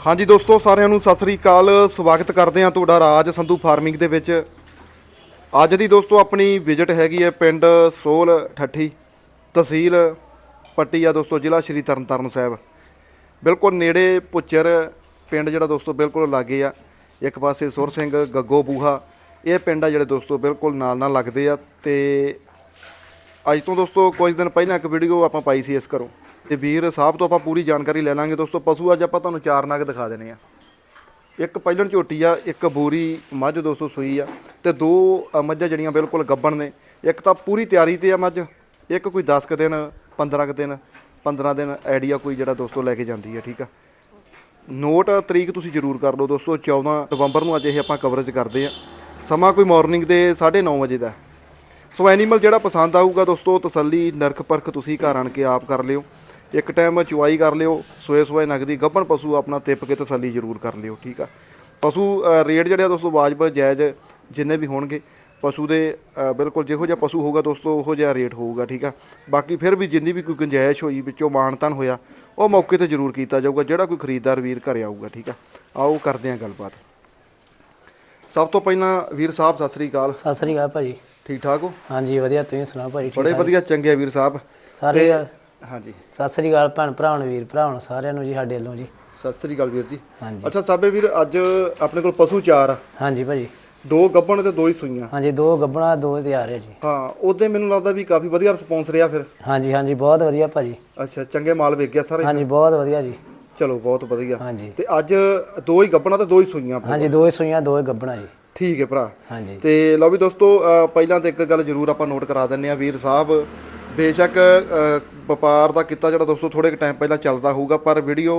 ਹਾਂਜੀ ਦੋਸਤੋ, ਸਾਰਿਆਂ ਨੂੰ ਸਤਿ ਸ੍ਰੀ ਅਕਾਲ। ਸਵਾਗਤ ਕਰਦੇ ਹਾਂ ਤੁਹਾਡਾ ਰਾਜ ਸੰਧੂ ਫਾਰਮਿੰਗ ਦੇ ਵਿੱਚ। ਅੱਜ ਦੀ ਦੋਸਤੋ, ਆਪਣੀ ਵਿਜ਼ਿਟ ਹੈਗੀ ਹੈ ਪਿੰਡ ਸੋਲ ਠੱਠੀ ਤਹਿਸੀਲ ਪੱਟੀ ਆ ਦੋਸਤੋ, ਜ਼ਿਲ੍ਹਾ ਸ਼੍ਰੀ ਤਰਨਤਾਰਨ ਸਾਹਿਬ। ਬਿਲਕੁਲ ਨੇੜੇ ਪੁੱਚਰ ਪਿੰਡ ਜਿਹੜਾ ਦੋਸਤੋ, ਬਿਲਕੁਲ ਲਾਗੇ ਆ। ਇੱਕ ਪਾਸੇ ਸੁਰ ਸਿੰਘ, ਗੱਗੋ ਬੂਹਾ, ਇਹ ਪਿੰਡ ਆ ਜਿਹੜੇ ਦੋਸਤੋ, ਬਿਲਕੁਲ ਨਾਲ ਨਾਲ ਲੱਗਦੇ ਆ। ਤੇ ਅੱਜ ਤੋਂ ਦੋਸਤੋ, ਕੁਝ ਦਿਨ ਪਹਿਲਾਂ ਇੱਕ ਵੀਡੀਓ ਆਪਾਂ ਪਾਈ ਸੀ ਇਸ ਕਰੋ ਤੇ ਵੀਰ ਸਾਹਿਬ ਤੋਂ ਆਪਾਂ ਪੂਰੀ ਜਾਣਕਾਰੀ ਲੈ ਲਾਂਗੇ ਦੋਸਤੋ। ਪਸ਼ੂ ਅੱਜ ਆਪਾਂ ਤੁਹਾਨੂੰ ਚਾਰ ਨਗ ਦਿਖਾ ਦੇਣੇ ਆ। ਇੱਕ ਪਹਿਲਣ ਝੋਟੀ ਆ, ਇੱਕ ਬੋਰੀ ਮੱਝ ਦੋਸਤੋ ਸੂਈ ਆ ਤੇ ਦੋ ਮੱਝਾਂ ਜਿਹੜੀਆਂ ਬਿਲਕੁਲ ਗੱਬਣ ਨੇ। ਇੱਕ ਤਾਂ ਪੂਰੀ ਤਿਆਰੀ ਤੇ ਆ ਮੱਝ, ਇੱਕ ਕੋਈ 10 ਕੁ ਦਿਨ 15 ਕੁ ਦਿਨ 15 ਦਿਨ ਆਈਡੀਆ ਕੋਈ ਜਿਹੜਾ ਦੋਸਤੋ ਲੈ ਕੇ ਜਾਂਦੀ ਹੈ ਠੀਕ ਆ। ਨੋਟ ਤਰੀਕ ਤੁਸੀਂ ਜ਼ਰੂਰ ਕਰ ਲਓ ਦੋਸਤੋ 14 ਨਵੰਬਰ ਨੂੰ ਅੱਜ ਇਹ ਆਪਾਂ ਕਵਰੇਜ ਕਰਦੇ ਆ। ਸਮਾਂ ਕੋਈ ਮਾਰਨਿੰਗ ਦੇ 9:30 ਵਜੇ ਦਾ ਸੋ ਐਨੀਮਲ ਜਿਹੜਾ ਪਸੰਦ ਆਊਗਾ ਦੋਸਤੋ, ਤਸੱਲੀ ਨਰਕ ਪਰਖ ਤੁਸੀਂ ਘਰ ਆਣ ਕੇ ਆਪ ਕਰ ਲਿਓ। ਇੱਕ ਟਾਈਮ ਚੁਆਈ ਕਰ ਲਿਓ ਸੋਏ ਸੋਏ ਨਗਦੀ ਗੱਭਣ ਪਸ਼ੂ ਆਪਣਾ ਤਿੱਪ ਕੇ ਤਸੱਲੀ ਜ਼ਰੂਰ ਕਰ ਲਿਓ ਠੀਕ ਆ? ਪਸ਼ੂ ਰੇਟ ਜਿਹੜੇ ਆ ਦੋਸਤੋ ਵਾਜਬ ਜਾਇਜ਼ ਜਿੰਨੇ ਵੀ ਹੋਣਗੇ ਪਸ਼ੂ ਦੇ ਬਿਲਕੁਲ ਜਿਹੋ ਜਿਹਾ ਪਸ਼ੂ ਹੋਊਗਾ ਦੋਸਤੋ ਉਹੋ ਜਿਹਾ ਰੇਟ ਹੋਊਗਾ ਠੀਕ ਆ? ਬਾਕੀ ਫਿਰ ਵੀ ਜਿੰਨੀ ਵੀ ਕੋਈ ਗੁੰਜਾਇਸ਼ ਹੋਈ ਵਿੱਚੋਂ ਮਾਨਤਨ ਹੋਇਆ ਉਹ ਮੌਕੇ ਤੇ ਜ਼ਰੂਰ ਕੀਤਾ ਜਾਊਗਾ ਜਿਹੜਾ ਕੋਈ ਖਰੀਦਦਾਰ ਵੀਰ ਘਰੇ ਆਊਗਾ ਠੀਕ ਆ? ਆਓ ਕਰਦੇ ਹਾਂ ਗੱਲਬਾਤ। ਸਭ ਤੋਂ ਪਹਿਲਾਂ ਵੀਰ ਸਾਹਿਬ ਸਤਿ ਸ੍ਰੀ ਅਕਾਲ। ਸਤਿ ਸ੍ਰੀ ਅਕਾਲ ਭਾਜੀ। ਠੀਕ ਠਾਕ ਹੋ? ਹਾਂਜੀ ਵਧੀਆ ਤੁਸੀਂ ਸੁਣਾਓ ਭਾਜੀ ਬੜੇ ਵਧੀਆ ਚੰਗੇ ਆ ਵੀਰ ਸਾਹਿਬ। ਸਾਰੇ ਹਾਂਜੀ। ਸਤਿ ਸ੍ਰੀ ਅਕਾਲ ਭੈਣ ਭਰਾਵਾਂ ਵੀਰ ਭਰਾਵਾਂ ਸਾਰਿਆਂ ਨੂੰ ਜੀ ਸਾਡੇ ਵੱਲੋਂ ਜੀ। ਸਤਿ ਸ੍ਰੀ ਅਕਾਲ ਵੀਰ ਜੀ। ਹਾਂਜੀ। ਅੱਛਾ ਸਾਬੇ ਵੀਰ ਅੱਜ ਆਪਣੇ ਕੋਲ ਪਸ਼ੂ ਚਾਰ ਆ। ਹਾਂਜੀ ਭਾਜੀ। ਦੋ ਗੱਭਣ ਤੇ ਦੋ ਹੀ ਸੂਈਆਂ। ਹਾਂਜੀ ਦੋ ਗੱਬਣਾ ਦੋ ਤਿਆਰ ਹੈ ਜੀ। ਹਾਂ ਉਹਦੇ ਮੈਨੂੰ ਲੱਗਦਾ ਵੀ ਕਾਫੀ ਵਧੀਆ ਰਿਸਪੌਂਸ ਰਿਹਾ ਫਿਰ। ਹਾਂਜੀ ਹਾਂਜੀ ਬਹੁਤ ਵਧੀਆ ਭਾਜੀ। ਅੱਛਾ ਚੰਗੇ ਮਾਲ ਵੇਚ ਗਿਆ ਸਾਰੇ। ਹਾਂਜੀ ਬਹੁਤ ਵਧੀਆ ਜੀ। ਚਲੋ ਬਹੁਤ ਵਧੀਆ। ਹਾਂਜੀ। ਤੇ ਅੱਜ ਦੋ ਹੀ ਗੱਭਣਾ ਤੇ ਦੋ ਹੀ ਸੂਈਆਂ ਆਪਣੇ ਹਾਂਜੀ ਦੋ ਹੀ ਸੂਈਆਂ ਦੋ ਹੀ ਗੱਬਣਾ ਜੀ। ਠੀਕ ਹੈ ਭਰਾ। ਹਾਂਜੀ। ਤੇ ਲਓ ਵੀ ਦੋਸਤੋ ਪਹਿਲਾਂ ਤਾਂ ਇੱਕ ਗੱਲ ਜ਼ਰੂਰ ਆਪਾਂ ਨੋਟ ਕਰਾ ਦਿੰਨੇ ਆ ਵੀਰ ਸਾਹਿਬ। ਬੇਸ਼ੱਕ ਵਪਾਰ ਦਾ ਕੀਤਾ ਜਿਹੜਾ ਦੋਸਤੋ ਥੋੜੇ ਕੁ ਟਾਈਮ ਪਹਿਲਾਂ ਚੱਲਦਾ ਹੋਊਗਾ ਪਰ ਵੀਡੀਓ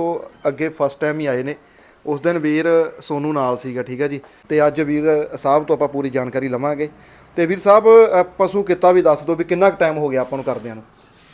ਅੱਗੇ ਫਸਟ ਟਾਈਮ ਹੀ ਆਏ ਨੇ। ਉਸ ਦਿਨ ਵੀਰ ਸੋਨੂ ਨਾਲ ਸੀਗਾ ਠੀਕ ਹੈ ਜੀ? ਤੇ ਅੱਜ ਵੀਰ ਸਾਹਿਬ ਤੋਂ ਆਪਾਂ ਪੂਰੀ ਜਾਣਕਾਰੀ ਲਵਾਂਗੇ। ਤੇ ਵੀਰ ਸਾਹਿਬ ਪਸ਼ੂ ਕਿੱਤਾ ਵੀ ਦੱਸ ਦਿਓ ਵੀ ਕਿੰਨਾ ਕੁ ਟਾਈਮ ਹੋ ਗਿਆ ਆਪਾਂ ਨੂੰ ਕਰਦਿਆਂ ਨੂੰ?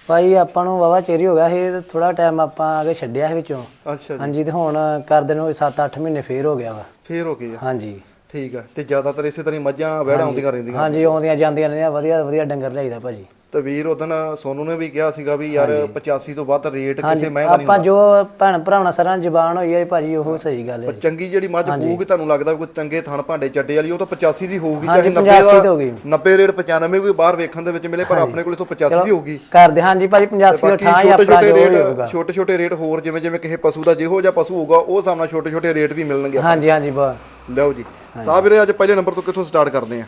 ਭਾਈ ਆਪਾਂ ਨੂੰ ਵਾਵਾ ਚੇਰੀ ਹੋ ਗਿਆ ਸੀ ਥੋੜਾ ਟਾਈਮ ਆਪਾਂ ਅੱਗੇ ਛੱਡਿਆ ਸੀ ਵਿੱਚੋਂ। ਅੱਛਾ ਜੀ। ਹਾਂਜੀ ਤੇ ਹੁਣ ਕਰਦੇ ਨੂੰ 7-8 ਮਹੀਨੇ ਫੇਰ ਹੋ ਗਿਆ ਵਾ। ਫੇਰ ਹੋ ਗਈ ਆ। ਹਾਂਜੀ। ਠੀਕ ਆ ਤੇ ਜ਼ਿਆਦਾਤਰ ਇਸੇ ਤਰ੍ਹਾਂ ਹੀ ਮੱਝਾਂ ਵਹਿੜਾਂ ਆਉਂਦੀਆਂ ਰਹਿੰਦੀਆਂ। ਹਾਂਜੀ ਆਉਂਦੀਆਂ ਜਾਂਦੀਆਂ ਰਹਿੰਦੀਆਂ ਵਧੀਆ ਵਧੀਆ ਡੰਗਰ ਲਿਆਈਦਾ ਭਾਜੀ। ਤੇ ਵੀਰ ਉਹਦਨ ਸੋਨੂ ਨੇ ਵੀ ਕਿਹਾ ਸੀਗਾ ਵੀ ਯਾਰ 85 ਤੋਂ ਵੱਧ ਰੇਟ ਕਿਸੇ ਮੈਂ ਨਹੀਂ ਆਪਾਂ ਜੋ ਭੈਣ ਭਰਾਵਾਂ ਨਾਲ ਜ਼ਬਾਨ ਹੋਈ ਹੈ ਭਾਜੀ ਉਹ ਸਹੀ ਗੱਲ ਹੈ। ਪਰ ਚੰਗੀ ਜਿਹੜੀ ਮੱਝ ਹੋਊਗੀ ਤੁਹਾਨੂੰ ਲੱਗਦਾ ਕੋਈ ਚੰਗੇ ਥਣ ਭਾਂਡੇ ਚੱਡੇ ਵਾਲੀ ਉਹ ਤਾਂ 85 ਦੀ ਹੋਊਗੀ ਚਾਹੇ 90 85 ਦਾ ਦੀ ਹੋਊਗੀ। 90 ਰੇਟ 95 ਵੀ ਬਾਹਰ ਵੇਖਣ ਦੇ ਵਿੱਚ ਮਿਲੇ ਪਰ ਆਪਣੇ ਕੋਲ ਇਥੋਂ 85 ਦੀ ਹੋਊਗੀ। ਕਰਦੇ ਹਾਂਜੀ ਭਾਜੀ 85 ਤੋਂ ਬਾਕੀ 18 ਹੀ ਛੋਟੇ ਆਪਣਾ ਛੋਟੇ ਜੋ ਹੋਊਗਾ। ਛੋਟੇ ਛੋਟੇ ਰੇਟ ਹੋਰ ਜਿਵੇਂ ਜਿਵੇਂ ਕਿਸੇ ਪਸ਼ੂ ਦਾ ਜਿਹੋ ਜਿਹਾ ਪਸ਼ੂ ਹੋਊਗਾ ਉਹ ਹਿਸਾਬ ਨਾਲ ਛੋਟੇ ਛੋਟੇ ਰੇਟ ਵੀ ਮਿਲਣਗੇ ਹਾਂਜੀ ਹਾਂਜੀ ਬਾ ਲਓ ਜੀ। ਸਾਹਿਬ ਵੀਰੇ ਅੱਜ ਪਹਿਲੇ ਨੰਬਰ ਤੋਂ ਕਿੱਥੋਂ ਸਟਾਰਟ ਕਰਦੇ ਆ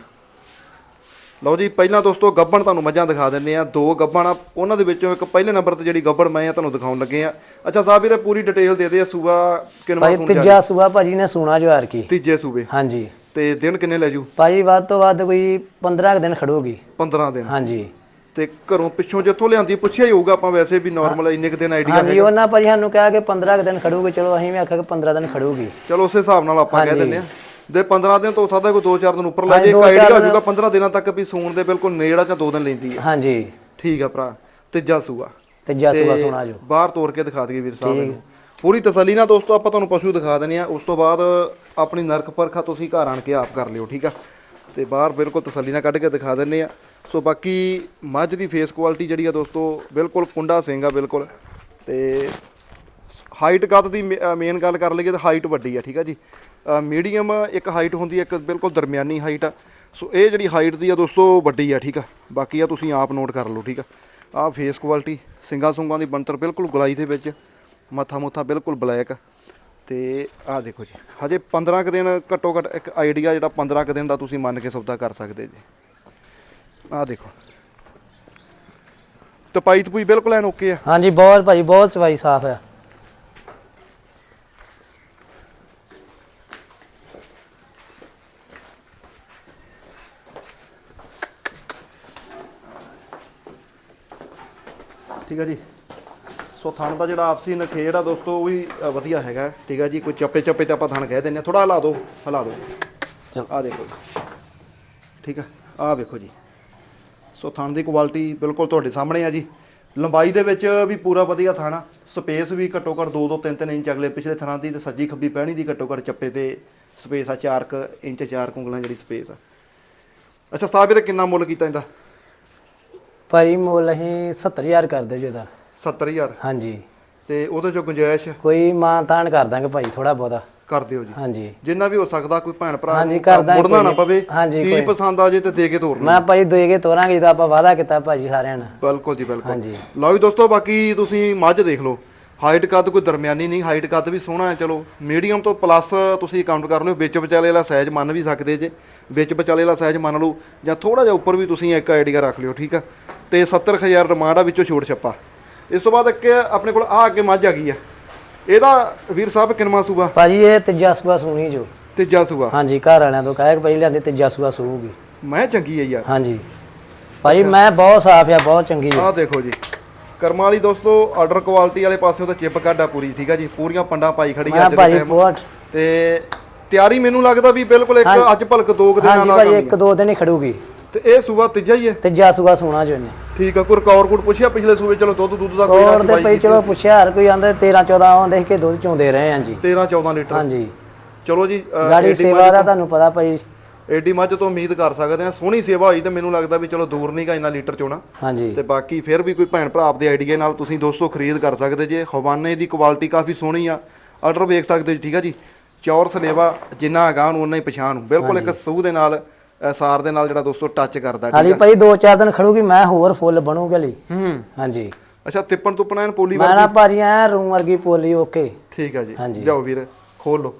ਲਓ ਜੀ ਪਹਿਲਾਂ ਦੋਸਤੋ ਗੱਬਣ ਤੁਹਾਨੂੰ ਮੱਝਾਂ ਦਿਖਾ ਦਿੰਨੇ ਆ ਦੋ ਗੱਬਣ ਆ ਉਹਨਾਂ ਦੇ ਵਿੱਚੋਂ ਇੱਕ ਪਹਿਲੇ ਨੰਬਰ ਤੇ ਜਿਹੜੀ ਗੱਬਣ ਮੈਂ ਆ ਤੁਹਾਨੂੰ ਦਿਖਾਉਣ ਲੱਗੇ ਆ ਅੱਛਾ ਸਾਹਿਬ ਵੀਰੇ ਪੂਰੀ ਡਿਟੇਲ ਦੇ ਦੇ ਆ ਸੂਬਾ ਕਿੰਨਵਾ ਭਾਜੀ ਸੂਣ ਤੀਜਾ ਸੂਆ ਭਾਜੀ ਨੇ ਸੋਨਾ ਜਵਾਰ ਕੀ ਤੀਜੇ ਸੂਬੇ ਹਾਂਜੀ। ਤੇ ਦਿਨ ਕਿੰਨੇ ਲੈ ਜੂ? ਭਾਜੀ ਵੱਧ ਤੋਂ ਵੱਧ ਕੋਈ 15 ਕੁ ਦਿਨ ਖੜੂਗੀ। 15 ਦਿਨ। ਹਾਂਜੀ। ਤੇ ਘਰੋਂ ਪਿੱਛੋਂ ਜਿੱਥੋਂ ਲਿਆਂਦੀ ਪੁੱਛਿਆ ਹੀ ਹੋਊਗਾ ਆਪਾਂ ਵੈਸੇ ਵੀ ਨਾਰਮਲ ਇੰਨੇ ਕੁ ਦਿਨ ਆਈਡੀਆ ਹਾਂਜੀ ਉਹਨਾਂ ਭਾਜੀ ਸਾਨੂੰ ਕਿਹਾ ਕਿ 15 ਕੁ ਦਿਨ ਖੜੂਗੀ ਚਲੋ ਅਸੀਂ ਵੀ ਆਖਿਆ ਕਿ 15 ਦਿਨ ਖੜੂਗੀ। ਚਲੋ ਉਸੇ ਹਿਸਾਬ ਨਾਲ ਆਪਾਂ ਕਹਿ ਦਿੰਨੇ ਆ ਦੇ 15 ਦਿਨ ਤੋਂ ਸਕਦਾ ਕੋਈ 2-4 ਦਿਨ ਉੱਪਰ ਲੈ ਜੇ ਇੱਕ ਆਈਡੀਆ ਹੋ ਜਾਊਗਾ 15 ਦਿਨਾਂ ਤੱਕ ਵੀ ਸੂਣ ਦੇ ਬਿਲਕੁਲ ਨੇੜਾ ਜਾਂ 2 ਦਿਨ ਲੈਂਦੀ ਹੈ ਹਾਂਜੀ। ਠੀਕ ਆ ਭਰਾ। ਤੀਜਾ ਸੂਆ। ਤੀਜਾ ਸੂਆ ਸੋਨਾ ਜੋ ਬਾਹਰ ਤੋੜ ਕੇ ਦਿਖਾ ਦਈਏ ਵੀਰ ਸਾਹਿਬ ਨੂੰ ਪੂਰੀ ਤਸੱਲੀ ਨਾਲ ਦੋਸਤੋ ਆਪਾਂ ਤੁਹਾਨੂੰ ਪਸ਼ੂ ਦਿਖਾ ਦਿੰਨੇ ਆ ਉਸ ਤੋਂ ਬਾਅਦ ਆਪਣੀ ਨਰਕ ਪਰਖਾ ਤੁਸੀਂ ਘਰ ਆਣ ਕੇ ਆਪ ਕਰ ਲਿਓ ਠੀਕ ਆ? ਤੇ ਬਾਹਰ ਬਿਲਕੁਲ ਤਸੱਲੀ ਨਾਲ ਕੱਢ ਕੇ ਦਿਖਾ ਦਿੰਨੇ ਆ ਸੋ ਬਾਕੀ ਮੱਝ ਦੀ ਫੇਸ ਕੁਆਲਿਟੀ ਜਿਹੜੀ ਆ ਦੋਸਤੋ ਬਿਲਕੁਲ ਕੁੰਡਾ ਸਿੰਘ ਆ ਬਿਲਕੁਲ। ਤੇ ਹਾਈਟ ਕੱਦ ਦੀ ਮੇਨ ਗੱਲ ਕਰ ਲਈਏ ਤਾਂ ਹਾਈਟ ਵੱਡੀ ਆ, ਠੀਕ ਆ ਜੀ। ਮੀਡੀਅਮ ਇੱਕ ਹਾਈਟ ਹੁੰਦੀ ਹੈ ਇੱਕ ਬਿਲਕੁਲ ਦਰਮਿਆਨੀ ਹਾਈਟ ਆ। ਸੋ ਇਹ ਜਿਹੜੀ ਹਾਈਟ ਦੀ ਆ ਦੋਸਤੋ ਵੱਡੀ ਆ, ਠੀਕ ਆ। ਬਾਕੀ ਆ ਤੁਸੀਂ ਆਪ ਨੋਟ ਕਰ ਲਓ, ਠੀਕ ਆ। ਆ ਫੇਸ ਕੁਆਲਿਟੀ ਸਿੰਗਾ ਸੁੰਗਾਂ ਦੀ ਬਣਤਰ ਬਿਲਕੁਲ ਗੁਲਾਈ ਦੇ ਵਿੱਚ, ਮੱਥਾ ਮੁੱਥਾ ਬਿਲਕੁਲ ਬਲੈਕ ਤੇ ਆ ਦੇਖੋ ਜੀ, ਹਜੇ 15 ਕੁ ਦਿਨ ਘੱਟੋ ਘੱਟ ਇੱਕ ਆਈਡੀਆ ਜਿਹੜਾ 15 ਕੁ ਦਿਨ ਦਾ ਤੁਸੀਂ ਮੰਨ ਕੇ ਸੌਦਾ ਕਰ ਸਕਦੇ ਜੀ। ਆ ਦੇਖੋ। ਤਪਾਈ ਤਪੂਈ ਬਿਲਕੁਲ ਐਨ ਓਕੇ ਆ। ਹਾਂਜੀ, ਬਹੁਤ ਭਾਜੀ, ਬਹੁਤ ਸਫ਼ਾਈ ਸਾਫ਼ ਆ। ਠੀਕ ਆ ਜੀ। ਸੋ ਥਣ ਦਾ ਜਿਹੜਾ ਆਪਸੀ ਨਖੇੜ ਆ ਦੋਸਤੋ ਉਹ ਵੀ ਅ, ਵਧੀਆ ਹੈਗਾ। ਠੀਕ ਆ ਜੀ ਕੋਈ ਚੱਪੇ ਚੱਪੇ ਤੇ ਆਪਾਂ ਥਣ ਕਹਿ ਦਿੰਨੇ ਆ ਥੋੜਾ ਹਿਲਾ ਦਿਓ ਹਿਲਾ ਦਿਓ। ਚਲੋ। ਆ ਦੇਖੋ ਜੀ। ਠੀਕ ਆ ਆ ਵੇਖੋ ਜੀ। ਸੋ ਥਣ ਦੀ ਕੁਆਲਿਟੀ ਬਿਲਕੁਲ ਤੁਹਾਡੇ ਸਾਹਮਣੇ ਆ ਜੀ। ਲੰਬਾਈ ਦੇ ਵਿੱਚ ਵੀ ਪੂਰਾ ਵਧੀਆ ਥਣ ਆ। ਸਪੇਸ ਵੀ ਘੱਟੋ ਘੱਟ 2 2 3 3 ਇੰਚ ਅਗਲੇ ਪਿਛਲੇ ਥਣਾਂ ਦੀ ਤੇ ਸੱਜੀ ਖੱਬੀ ਪਹਿਣੀ ਦੀ ਘੱਟੋ ਘੱਟ ਚੱਪੇ ਤੇ ਸਪੇਸ ਆ 4 ਕ ਇੰਚ 4 ਉਂਗਲਾਂ ਜਿਹੜੀ ਸਪੇਸ ਆ। ਅੱਛਾ ਸਾਹਿਬ ਵੀਰੇ ਕਿੰਨਾ ਮੁੱਲ ਕੀਤਾ ਇਹਦਾ? ਭਾਜੀ ਮੁੱਲ ਅਸੀਂ 70000 ਕਰਦੇ ਜੀ ਇਹਦਾ 70000 ਹਾਂਜੀ। ਤੇ ਉਹਦੇ ਚੋਂ ਗੁੰਜਾਇਸ਼? ਕੋਈ ਮਾਂ ਤਾਨ ਕਰ ਦਾਂਗੇ ਭਾਈ ਥੋੜਾ ਬਹੁਤਾ। ਕਰ ਦਿਓ ਜੀ। ਹਾਂਜੀ। ਜਿੰਨਾ ਵੀ ਹੋ ਸਕਦਾ ਕੋਈ ਭੈਣ ਭਰਾ ਹਾਂਜੀ, ਨੂੰ ਕਰ ਦਾਂਗੇ, ਮੁੜਨਾ ਨਾ। ਪਵੇ ਹਾਂਜੀ, ਚੀਜ਼ ਕੋਈ- ਪਸੰਦ ਆ ਜੇ ਤੇ ਦੇ ਕੇ ਤੋਰਨਾ। ਮੈਂ ਭਾਈ ਦੇ ਕੇ ਤੋਰਾਂਗੇ ਜਦੋਂ ਆਪਾਂ ਵਾਅਦਾ ਕੀਤਾ ਭਾਜੀ ਸਾਰਿਆਂ ਨਾਲ। ਬਿਲਕੁਲ ਜੀ ਬਿਲਕੁਲ। ਹਾਂਜੀ। ਲਓ ਵੀ ਦੋਸਤੋ ਬਾਕੀ ਤੁਸੀਂ ਮੱਝ ਦੇਖ ਲਓ। ਹਾਈਟ ਕੱਦ ਕੋਈ ਦਰਮਿਆਨੀ ਨਹੀਂ ਹਾਈਟ ਕੱਦ ਵੀ ਸੋਹਣਾ ਹੈ ਚਲੋ। ਮੀਡੀਅਮ ਤੋਂ ਪਲੱਸ ਤੁਸੀਂ ਕਾਊਂਟ ਕਰ ਲਿਓ ਵਿੱਚ ਵਿਚਾਲੇ ਵਾਲਾ ਸਾਈਜ਼ ਮੰਨ ਵੀ ਸਕਦੇ ਜੇ। ਵਿੱਚ ਵਿਚਾਲੇ ਵਾਲਾ ਸਾਈਜ਼ ਮੰਨ ਲਓ ਜਾਂ ਥੋੜਾ ਜਿਹਾ ਉੱਪਰ ਵੀ ਤੁਸੀਂ ਇੱਕ ਆਈਡੀਆ ਰੱਖ ਲਿਓ ਠੀਕ ਆ? ਤੇ 70000 ਡਿਮਾਂਡ ਆ ਵਿੱਚੋਂ ਛੋੜ ਛੱਪਾ। ਇਸ ਤੋਂ ਬਾਅਦ ਇੱਕ ਆਪਣੇ ਕੋਲ ਆ ਅੱਗੇ ਮੱਝ ਆ ਗਈ ਆ। ਇਹਦਾ ਵੀਰ ਸਾਹਿਬ ਕਿਨਮਾ ਸੂਆ? ਭਾਜੀ ਇਹ ਤੀਜਾ ਸੂਆ ਸੂਣੀ ਜੋ। ਤੀਜਾ ਸੂਆ। ਹਾਂਜੀ ਘਰ ਵਾਲਿਆਂ ਤੋਂ ਕਹਿ ਕੇ ਭਾਈ ਲਿਆਂਦੀ ਤੀਜਾ ਸੂਆ ਸੂਗੀ ਮੈਂ ਚੰਗੀ ਆ ਯਾਰ। ਹਾਂਜੀ। ਭਾਜੀ ਮੈਂ ਬਹੁਤ ਸਾਫ਼ ਆ ਬਹੁਤ ਚੰਗੀ ਆ। ਆਹ ਦੇਖੋ ਜੀ। ਕਰਮਾਂ ਵਾਲੀ ਦੋਸਤੋ ਆਰਡਰ ਕੁਆਲਿਟੀ ਵਾਲੇ ਪਾਸੇ ਤਾਂ ਚਿਪ ਆ ਪੂਰੀ ਠੀਕ ਆ ਜੀ? ਪੂਰੀਆਂ ਪੰਡਾਂ ਪਾਈ ਖੜੀ ਆ ਮੈਂ ਅੱਜ ਦੇ ਭਾਜੀ ਟਾਈਮ ਬਹੁਤ ਤੇ ਤਿਆਰੀ ਮੈਨੂੰ ਲੱਗਦਾ ਵੀ ਬਿਲਕੁਲ ਇੱਕ ਹਾਂਜੀ। ਅੱਜ ਭਲਕ ਦੋ ਕੁ ਦਿਨਾਂ ਹਾਂਜੀ ਨਾਲ ਭਾਜੀ ਇੱਕ ਦੋ ਦਿਨ ਹੀ ਖੜੂਗੀ। ਤੇ ਇਹ ਸੂਬਾ ਤੀਜਾ ਹੀ ਹੈ। ਤੀਜਾ ਸੂਆ ਸੂਣਾ ਜੋ ਇਹਨੇ। ਠੀਕ ਆ ਕੋਈ ਰਿਕਾਰਡ ਕੋਡ ਪੁੱਛਿਆ ਪਿਛਲੇ ਸੂਬੇ ਚਲੋ ਦੁੱਧ ਦੁੱਧ ਦਾ ਕੋਈ ਕੋਰ ਨਾ ਦੇ ਪਾਈ ਚਲੋ ਪੁੱਛਿਆ ਹਰ ਕੋਈ ਆਂਦੇ 13 14 ਆਉਂਦੇ ਕਿ ਦੁੱਧ ਚੋਂਦੇ ਰਹੇ ਹਾਂ ਜੀ। 13 14 ਲੀਟਰ। ਹਾਂਜੀ। ਚਲੋ ਜੀ ਗਾੜੀ ਸੇਵਾ ਦਾ ਤੁਹਾਨੂੰ ਪਤਾ ਭਾਈ। ਤੋਂ- ਏਡੀ ਮੱਝ ਤੋਂ ਉਮੀਦ ਕਰ ਸਕਦੇ ਆ ਸੋਹਣੀ ਸੇਵਾ ਹੋਈ ਤੇ ਮੈਨੂੰ ਲੱਗਦਾ ਵੀ ਚਲੋ ਦੂਰ ਨਹੀਂ ਗਾ ਇੰਨਾ ਲੀਟਰ ਚੋਣਾ। ਹਾਂਜੀ। ਤੇ ਬਾਕੀ ਫਿਰ ਵੀ ਕੋਈ ਭੈਣ ਭਰਾ ਆਪਦੇ ਆਈਡੀਆ ਨਾਲ ਤੁਸੀਂ ਦੋਸਤੋ ਖਰੀਦ ਕਰ ਸਕਦੇ ਜੇ। ਹਵਾਨੇ ਦੀ ਕੁਆਲਿਟੀ ਕਾਫੀ ਸੋਹਣੀ ਆ। ਆਰਡਰ ਵੇਖ ਸਕਦੇ ਜੀ ਠੀਕ ਆ ਜੀ? ਚੌਰ ਸਲੇਵਾ ਜਿੰਨਾ ਹੈਗਾ ਨੂੰ ਉਨਾ ਹੀ ਪਛਾਣ। ਬਿਲਕੁਲ ਇੱਕ ਸੂਹ ਦੇ ਨਾਲ ਸਾਰ ਦੇ ਨਾਲ ਜਿਹੜਾ ਦੋਸਤੋ ਟੱਚ ਕਰਦਾ ਹਾਲੀ ਭਾਈ ਦੋ ਚਾਰ ਦਿਨ ਖੜੂਗੀ ਮੈਂ ਹੋਰ ਫੁੱਲ ਬਣੂਗਾ ਲਈ ਹੂੰ। ਹਾਂਜੀ। ਅੱਛਾ ਤਿੱਪਣ ਤੁੱਪਣ ਐਨ ਪੋਲੀ ਮੈਂ ਨਾ ਭਾਜੀ ਐ ਰੂਮ ਵਰਗੀ ਪੋਲੀ ਓਕੇ। ਠੀਕ ਆ ਜੀ। ਜਾਓ ਵੀਰ ਖੋਲ ਲਓ।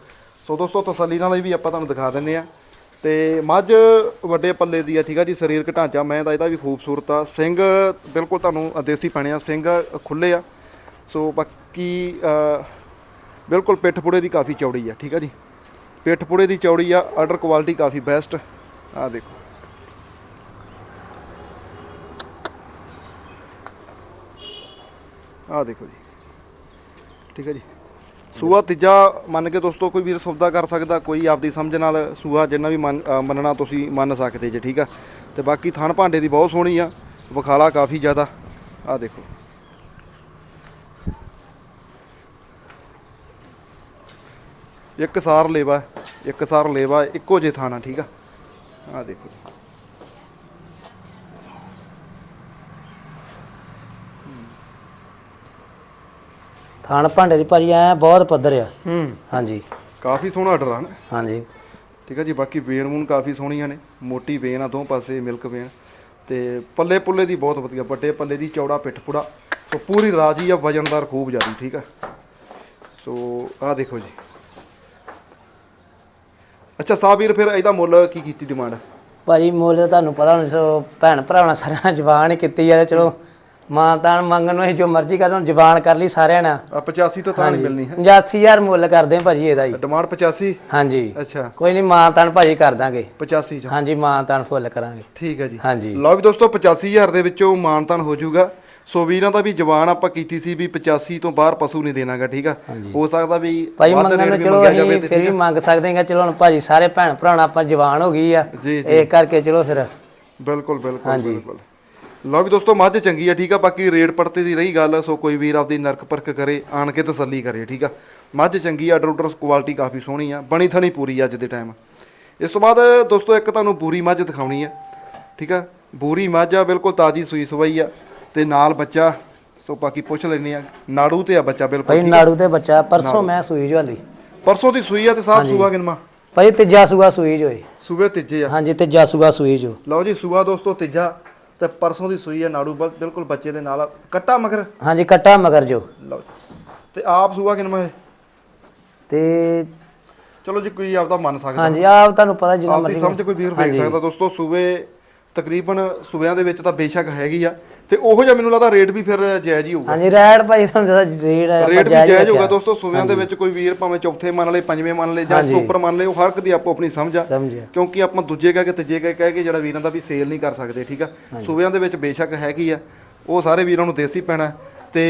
ਸੋ ਦੋਸਤੋ ਤਸੱਲੀ ਨਾਲ ਇਹ ਵੀ ਆਪਾਂ ਤੁਹਾਨੂੰ ਦਿਖਾ ਦਿੰਨੇ ਆ। ਤੇ ਮੱਝ ਵੱਡੇ ਪੱਲੇ ਦੀ ਆ ਠੀਕ ਆ ਜੀ ਸਰੀਰਕ ਢਾਂਚਾ। ਮੈਂ ਦਾ ਇਹਦਾ ਵੀ ਖੂਬਸੂਰਤ ਆ। ਸਿੰਘ ਬਿਲਕੁਲ ਤੁਹਾਨੂੰ ਦੇਸੀ ਪੈਣੇ ਆ ਸਿੰਘ ਖੁੱਲੇ ਆ। ਸੋ ਬਾਕੀ ਬਿਲਕੁਲ ਪਿੱਠ ਪੁੜੇ ਦੀ ਕਾਫੀ ਚੌੜੀ ਆ ਠੀਕ ਆ ਜੀ। ਪਿੱਠ ਪੁੜੇ ਦੀ ਚੌੜੀ ਆ ਆਰਡਰ ਕੁਆਲਿਟੀ ਕਾਫੀ ਬੈਸਟ ਆ ਦੇਖੋ। ਆ ਦੇਖੋ ਜੀ। ਠੀਕ ਹੈ ਜੀ। ਸੂਆ ਤੀਜਾ ਮੰਨ ਕੇ ਦੋਸਤੋ, ਕੋਈ ਵੀਰ ਸੌਦਾ ਕਰ ਸਕਦਾ, ਕੋਈ ਆਪਦੀ ਸਮਝ ਨਾਲ ਸੂਆ ਜਿੰਨਾ ਵੀ ਮੰਨ- ਮੰਨਣਾ ਤੁਸੀਂ ਮੰਨ ਸਕਦੇ ਜੇ, ਠੀਕ ਆ? ਤੇ ਬਾਕੀ ਥਣ ਭਾਂਡੇ ਦੀ ਬਹੁਤ ਸੋਹਣੀ ਆ, ਵਿਖਾਲਾ ਕਾਫੀ ਜ਼ਿਆਦਾ। ਆ ਦੇਖੋ। ਇੱਕ ਸਾਰ ਲੇਵਾ, ਇੱਕ ਸਾਰ ਲੇਵਾ, ਇੱਕੋ ਜੇ ਥਾਣਾ, ਠੀਕ ਆ? ਆ ਦੇਖੋ ਥਾਣ ਭਾਂਡੇ ਦੀ ਭਾਜੀ ਐ ਬਹੁਤ ਪੱਧਰ ਆ। ਹੂੰ। ਹਾਂਜੀ। ਕਾਫੀ ਸੋਹਣਾ ਆਰਡਰ ਆ ਨਾ। ਹਾਂਜੀ। ਠੀਕ ਹੈ ਜੀ ਬਾਕੀ ਵੇਨ ਵੂਨ ਕਾਫੀ ਸੋਹਣੀਆਂ ਨੇ। ਮੋਟੀ ਵੇਨ ਆ ਦੋ ਪਾਸੇ ਮਿਲਕ ਵੇਨ ਤੇ ਪੱਲੇ ਪੁੱਲੇ ਦੀ ਬਹੁਤ ਵਧੀਆ ਵੱਡੇ ਪੱਲੇ ਦੀ ਚੌੜਾ ਪਿੱਠ ਪੁੜਾ। ਸੋ ਪੂਰੀ ਰਾਜੀ ਆ ਵਜਨਦਾਰ ਖੂਬ ਜਿਆਦੀ ਠੀਕ ਆ। ਸੋ ਆਹ ਦੇਖੋ ਜੀ। ਅੱਛਾ ਸਾਬੀਰ ਫਿਰ ਇਹਦਾ ਮੁੱਲ ਕੀ ਕੀਤੀ ਡਿਮਾਂਡ ਭਾਜੀ ਮੁੱਲ ਤਾਂ ਤੁਹਾਨੂੰ ਪਤਾ ਹੁਣ ਸੋ ਭੈਣ ਭਰਾਵਾਂ ਸਾਰਿਆਂ ਜ਼ਬਾਨ ਹੀ ਕੀਤੀ ਆ ਚਲੋ ਮਾਂ ਤਾਂ ਮੰਗਣ ਨੂੰ ਅਸੀਂ ਜੋ ਮਰਜ਼ੀ ਕਰਨ ਜ਼ਬਾਨ ਕਰ ਲਈ ਸਾਰਿਆਂ ਨੇ ਆ 85 ਤੋਂ ਤਾਂ ਨਹੀਂ ਮਿਲਣੀ ਹੈ? 85000 ਮੁੱਲ ਕਰਦੇ ਆ ਭਾਜੀ ਇਹਦਾ ਹੀ। ਡਿਮਾਂਡ 85 ਹਾਂਜੀ। ਅੱਛਾ। ਕੋਈ ਨਹੀਂ ਮਾਂ ਤਾਂ ਭਾਜੀ ਕਰ ਦਾਂਗੇ। 85 ਚ। ਹਾਂਜੀ ਮਾਂ ਤਾਂ ਫੁੱਲ ਕਰਾਂਗੇ। ਠੀਕ ਹੈ ਜੀ। ਹਾਂਜੀ। ਲਓ ਵੀ ਦੋਸਤੋ 85000 ਦੇ ਵਿੱਚੋਂ ਮਾਨਤਨ ਹੋ ਜਾਊਗਾ। ਸੋ ਵੀਰਾਂ ਦਾ ਵੀ ਜਵਾਨ ਆਪਾਂ ਕੀਤੀ ਸੀ ਵੀ 85 ਤੋਂ ਬਾਹਰ ਪਸ਼ੂ ਨਹੀਂ ਦੇਣਾਗਾ ਠੀਕ ਆ? ਹੋ ਸਕਦਾ ਵੀ ਭਾਈ ਮੰਗਣ ਵੀ ਚਲੋ ਅਸੀਂ ਫਿਰ ਵੀ ਮੰਗ ਸਕਦੇ ਹਾਂ ਚਲੋ ਹੁਣ ਭਾਜੀ ਸਾਰੇ ਭੈਣ ਭਰਾਣਾ ਆਪਾਂ ਜਵਾਨ ਹੋ ਗਈ ਆ। ਇਹ ਕਰਕੇ ਚਲੋ ਫਿਰ। ਬਿਲਕੁਲ ਬਿਲਕੁਲ ਬਿਲਕੁਲ। ਲਓ ਵੀ ਦੋਸਤੋ ਮੱਝ ਚੰਗੀ ਆ ਠੀਕ ਆ? ਬਾਕੀ ਰੇਟ ਪੜਤੇ ਦੀ ਰਹੀ ਗੱਲ ਸੋ ਕੋਈ ਵੀਰ ਆਪਦੀ ਨਰਕ ਪਰਖ ਕਰੇ ਆਣ ਕੇ ਤਸੱਲੀ ਕਰੇ ਠੀਕ ਆ? ਮੱਝ ਚੰਗੀ ਆ ਆਰਡਰ ਕੁਆਲਿਟੀ ਕਾਫੀ ਸੋਹਣੀ ਆ ਬਣੀ ਥਣੀ ਪੂਰੀ ਅੱਜ ਦੇ ਟਾਈਮ ਇਸ ਤੋਂ ਬਾਅਦ ਦੋਸਤੋ ਇੱਕ ਤੁਹਾਨੂੰ ਬੂਰੀ ਮੱਝ ਦਿਖਾਉਣੀ ਆ ਠੀਕ ਆ? ਬੂਰੀ ਮੱਝ ਆ ਬਿਲਕੁਲ ਤਾਜੀ ਸੂਈ ਸਵਾਈ ਆ। ਤੇ ਨਾਲ ਬੱਚਾ ਸੋ ਬਾਕੀ ਪੁੱਛ ਲੈਨੇ ਆ ਨਾੜੂ ਤੇ ਆ ਬੱਚਾ ਬਿਲਕੁਲ ਭਾਈ ਨਾੜੂ ਤੇ ਬੱਚਾ ਪਰਸੋਂ ਮੈਂ ਸੂਈ ਜੋ ਹਾਲੀ ਪਰਸੋਂ ਦੀ ਸੂਈ ਆ ਤੇ ਸਾਫ਼ ਸੂਆ ਕਿਨਮਾ ਭਾਈ ਤੀਜਾ ਸੂਆ ਸੂਈ ਜੋ ਏ ਸੂਬੇ ਤੀਜੇ ਆ। ਹਾਂਜੀ ਤੀਜਾ ਸੂਆ ਸੂਈ ਜੋ ਲਓ ਜੀ ਸੂਆ ਦੋਸਤੋ ਤੀਜਾ ਤੇ ਪਰਸੋਂ ਦੀ ਸੂਈ ਆ ਨਾੜੂ ਬਲ- ਬਿਲਕੁਲ ਬੱਚੇ ਦੇ ਨਾਲ ਆ। ਕੱਟਾ ਮਗਰ? ਹਾਂਜੀ ਕੱਟਾ ਮਗਰ ਜੋ ਲਓ ਜੀ। ਤੇ ਆਪ ਸੂਆ ਕਿਨਮਾ ਹੈ ਤੇ ਚਲੋ ਜੀ ਕੋਈ ਆਪਦਾ ਮੰਨ ਸਕਦਾ। ਹਾਂਜੀ ਆਪ ਤੁਹਾਨੂੰ ਪਤਾ ਜਿੰਨਾ ਆਪਦੀ ਮਰਜ਼ੀ ਸਮਝ ਕੋਈ ਵੀਰ ਵੇਖ ਸਕਦਾ। ਦੋਸਤੋ ਸੂਬੇ ਤਕਰੀਬਨ ਸੂਬਿਆਂ ਦੇ ਵਿੱਚ ਤਾਂ ਬੇਸ਼ੱਕ ਹੈਗੀ ਆ। ਤੇ ਉਹੋ ਜਿਹਾ ਮੈਨੂੰ ਲੱਗਦਾ ਰੇਟ ਵੀ ਫਿਰ ਜਾਇਜ਼ ਹੀ ਹੋਊਗਾ। ਹਾਂਜੀ ਰੈਡ ਭਾਈ ਤੁਹਾਨੂੰ ਜ਼ਿਆਦਾ ਰੇਟ ਆਪਾਂ ਰੇਟ ਵੀ ਜਾਇਜ਼ ਹੋਊਗਾ। ਦੋਸਤੋ ਸੂਬਿਆਂ ਦੇ ਵਿੱਚ ਕੋਈ ਵੀਰ ਭਾਵੇਂ ਚੌਥੇ ਮੰਨ ਲਏ ਪੰਜਵੇਂ ਮੰਨ ਲਏ ਜਾਂ ਸੁਪਰ ਮੰਨ ਲਏ ਉਹ ਹਰ ਇੱਕ ਦੀ ਆਪੋ ਆਪਣੀ ਸਮਝ ਆ। ਸਮਝਿਆ ਕਿਉਂਕਿ ਆਪਾਂ ਦੂਜੇ ਕਹਿ ਕੇ ਤੀਜੇ ਕਹਿ ਕਹਿ ਕੇ ਜਿਹੜਾ ਵੀਰਾਂ ਦਾ ਵੀ ਸੇਲ ਨਹੀਂ ਕਰ ਸਕਦੇ ਠੀਕ ਆ? ਸੂਬਿਆਂ ਦੇ ਵਿੱਚ ਬੇਸ਼ੱਕ ਹੈਗੀ ਆ ਉਹ ਸਾਰੇ ਵੀਰਾਂ ਨੂੰ ਦੇਸੀ ਪੈਣਾ। ਤੇ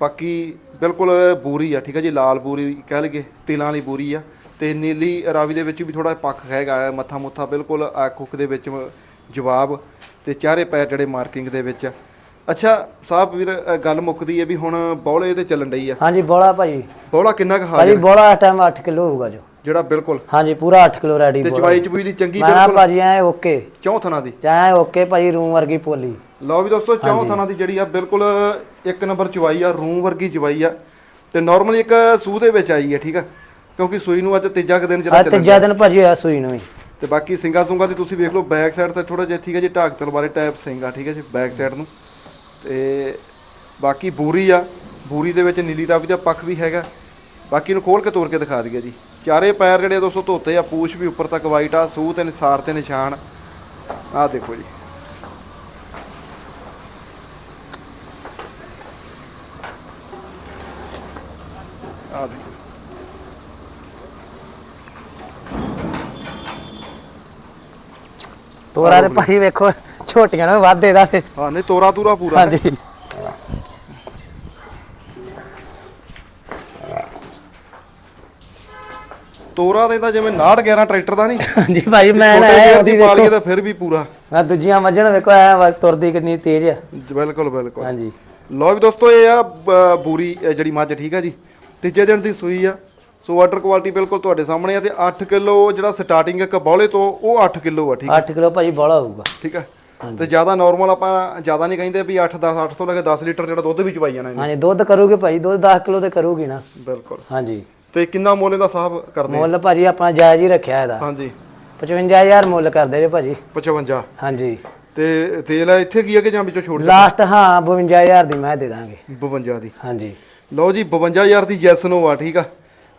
ਬਾਕੀ ਬਿਲਕੁਲ ਬੂਰੀ ਆ ਠੀਕ ਆ ਜੀ ਲਾਲ ਬੂਰੀ ਕਹਿ ਲਈਏ ਤਿਲਾਂ ਵਾਲੀ ਬੂਰੀ ਆ। ਤੇ ਨੀਲੀ ਰਾਵੀ ਦੇ ਵਿੱਚ ਵੀ ਥੋੜਾ ਪੱਖ ਹੈਗਾ ਆ, ਮੱਥਾ ਮੁੱਥਾ ਬਿਲਕੁਲ ਉੱਖ ਦੇ ਵਿੱਚ ਜਵਾਬ। ਤੇ ਚਾਰੇ ਪੈਰ ਜਿਹੜੇ ਮਾਰਕਿੰਗ ਦੇ ਵਿੱਚ ਆ। ਅੱਛਾ ਸਾਹਿਬ ਵੀਰ ਅ, ਗੱਲ ਮੁੱਕਦੀ ਹੈ ਵੀ ਹੁਣ ਬੌਲੇ ਤੇ ਚੱਲਣ ਡਈ ਆ। ਹਾਂਜੀ ਬੋਲਾ ਭਾਈ। ਬੌਲਾ ਕਿੰਨਾ ਕੁ ਭਾਜੀ ਹਾਜ਼ਰ ਬੋਲਾ ਇਸ ਟਾਈਮ 8 ਕਿਲੋ ਹੋਊਗਾ ਜੋ। ਜਿਹੜਾ ਬਿਲਕੁਲ। ਹਾਂਜੀ ਪੂਰਾ 8 ਕਿਲੋ ਰੈਡੀ ਤੇ ਚਵਾਈ ਚਬੂਈ ਦੀ ਚੰਗੀ ਮੈਂ ਨਾ ਬਿਲਕੁਲ। ਭਾਜੀ ਐ ਓਕੇ। ਚੌਂ ਥਣਾ ਦੀ। ਚਾਹੇ ਓਕੇ ਭਾਜੀ ਰੂਮ ਵਰਗੀ ਪੋਲੀ। ਲਓ ਵੀ ਦੋਸਤੋ ਚੌਂ ਥਣਾ ਦੀ ਜਿਹੜੀ ਆ ਬਿਲਕੁਲ ਇੱਕ ਨੰਬਰ ਚਵਾਈ ਆ ਰੂਮ ਵਰਗੀ ਚਵਾਈ ਆ। ਤੇ ਨਾਰਮਲੀ ਇੱਕ ਸੂਹ ਦੇ ਵਿੱਚ ਆਈ ਹੈ ਠੀਕ ਆ? ਕਿਉਂਕਿ ਸੂਈ ਨੂੰ ਅੱਜ ਤੀਜਾ ਕੁ ਦਿਨ ਜਿਹੜਾ ਅੱਜ ਚੱਲਣ ਤੀਜਾ ਦਿਨ ਭਾਜੀ ਹੋਇਆ ਸੂਈ ਨੂੰ ਹੀ ਤੇ ਬਾਕੀ ਸਿੰਗਾ ਸੁੰਗਾ ਦੀ ਤੁਸੀਂ ਵੇਖ ਲਓ ਬੈਕ ਸਾਈਡ ਤੇ ਥੋੜਾ ਜਿਹਾ ਠੀਕ ਹੈ ਜੀ ਢਾਕ ਤਲਵਾਰੇ ਟਾਈਪ ਸਿੰਗਾ ਠੀਕ ਹੈ ਜੀ ਬੈਕ ਸਾਈਡ ਨੂੰ। ਤੇ ਬਾਕੀ ਬੂਰੀ ਆ ਬੂਰੀ ਦੇ ਵਿੱਚ ਨੀਲੀ ਰੰਗ ਦਾ ਪੱਖ ਵੀ ਹੈਗਾ। ਬਾਕੀ ਨੂੰ ਖੋਲ ਕੇ ਤੋੜ ਕੇ ਦਿਖਾ ਦਈਏ ਜੀ। ਚਾਰੇ ਪੈਰ ਜਿਹੜੇ ਦੋਸਤੋ ਧੋਤੇ ਆ ਪੂਛ ਵੀ ਉੱਪਰ ਤੱਕ ਵਾਈਟ ਆ ਸੂਹ ਤੇ ਨਿਸਾਰ ਤੇ ਨਿਸ਼ਾਨ। ਆਹ ਦੇਖੋ ਜੀ। ਆਹ ਦੇਖੋ। ਤੋਰਾ ਤੇ ਭਾਜੀ ਵੇਖੋ। ਛੋਟੀਆਂ ਨੂੰ ਵਾਧੇ ਦਾ ਤੇ। ਹਾਂ ਨਹੀਂ ਤੋਰਾ ਤੂਰਾ ਪੂਰਾ। ਹੈ। ਹਾਂਜੀ। ਤੋਰਾ ਦੇ ਤਾਂ ਜਿਵੇਂ 69 11 ਟਰੈਕਟਰ ਦਾ ਨਹੀਂ। ਹਾਂਜੀ ਭਾਜੀ ਮੈਂ ਨਾ ਛੋਟੇ ਐ ਜਿਹੇ ਉਹਦੀ ਦੀ ਪਾਲੀਏ ਵੇਖੋ। ਤਾਂ ਫਿਰ ਵੀ ਪੂਰਾ। ਮੈਂ ਦੂਜੀਆਂ ਮੱਝਾਂ ਵੇਖੋ ਐ ਤੁਰਦੀ ਕਿੰਨੀ ਤੇਜ਼ ਆ। ਬਿਲਕੁਲ ਬਿਲਕੁਲ। ਹਾਂਜੀ। ਲਓ ਵੀ ਦੋਸਤੋ ਇਹ ਆ ਬ- ਬੂਰੀ ਇਹ ਜਿਹੜੀ ਮੱਝ ਠੀਕ ਆ ਜੀ। ਤੀਜੇ ਦਿਨ ਦੀ ਸੂਈ ਆ। ਸੋ ਵਾਟਰ ਕੁਆਲਿਟੀ ਬਿਲਕੁਲ ਤੁਹਾਡੇ ਸਾਹਮਣੇ ਆ ਤੇ 8 ਕਿਲੋ ਜਿਹੜਾ ਸਟਾਰਟਿੰਗ ਇੱਕ ਬੌਲੇ ਤੋਂ ਉਹ 8 ਕਿਲੋ ਆ ਠੀਕ ਆ। 8 ਕਿਲੋ ਭਾਜੀ ਬੋਲਾ ਹੋਊਗਾ। ਠੀਕ ਆ। ਤੇ ਜ਼ਿਆਦਾ ਨਾਰਮਲ ਆਪਾਂ ਜ਼ਿਆਦਾ ਨਹੀਂ ਕਹਿੰਦੇ ਵੀ 8 10 8 ਤੋਂ ਲੈ ਕੇ 10 ਲੀਟਰ ਜਿਹੜਾ ਦੁੱਧ ਵੀ ਚਵਾਈ ਜਾਣਾ ਇਹਨੇ। ਹਾਂਜੀ ਦੁੱਧ ਕਰੂਗੇ ਭਾਜੀ ਦੁੱਧ 10 ਕਿਲੋ ਤੇ ਕਰੂਗੀ ਨਾ। ਬਿਲਕੁਲ। ਹਾਂਜੀ। ਤੇ ਕਿੰਨਾ ਮੁੱਲ ਦਾ ਸਾਹਬ ਕਰਦੇ? ਮੁੱਲ ਭਾਜੀ ਆਪਣਾ ਜਾਇਜ਼ ਹੀ ਰੱਖਿਆ ਇਹਦਾ। ਹਾਂਜੀ। 55000 ਮੁੱਲ ਕਰਦੇ ਜੇ ਭਾਜੀ। 55 ਹਾਂਜੀ। ਤੇ ਤੇਲ ਇੱਥੇ ਕੀ ਆ ਕਿ ਜਾਂ ਵਿੱਚੋਂ ਛੋੜ ਲਾਸਟ ਹਾਂ 52000 ਦੀ ਮੈਂ ਦੇ ਦਾਂਗੇ। 52 ਦੀ। ਹਾਂਜੀ। ਲਓ ਜੀ 52000 ਦੀ ਜੈਸ ਨੋ ਆ ਠੀਕ ਆ।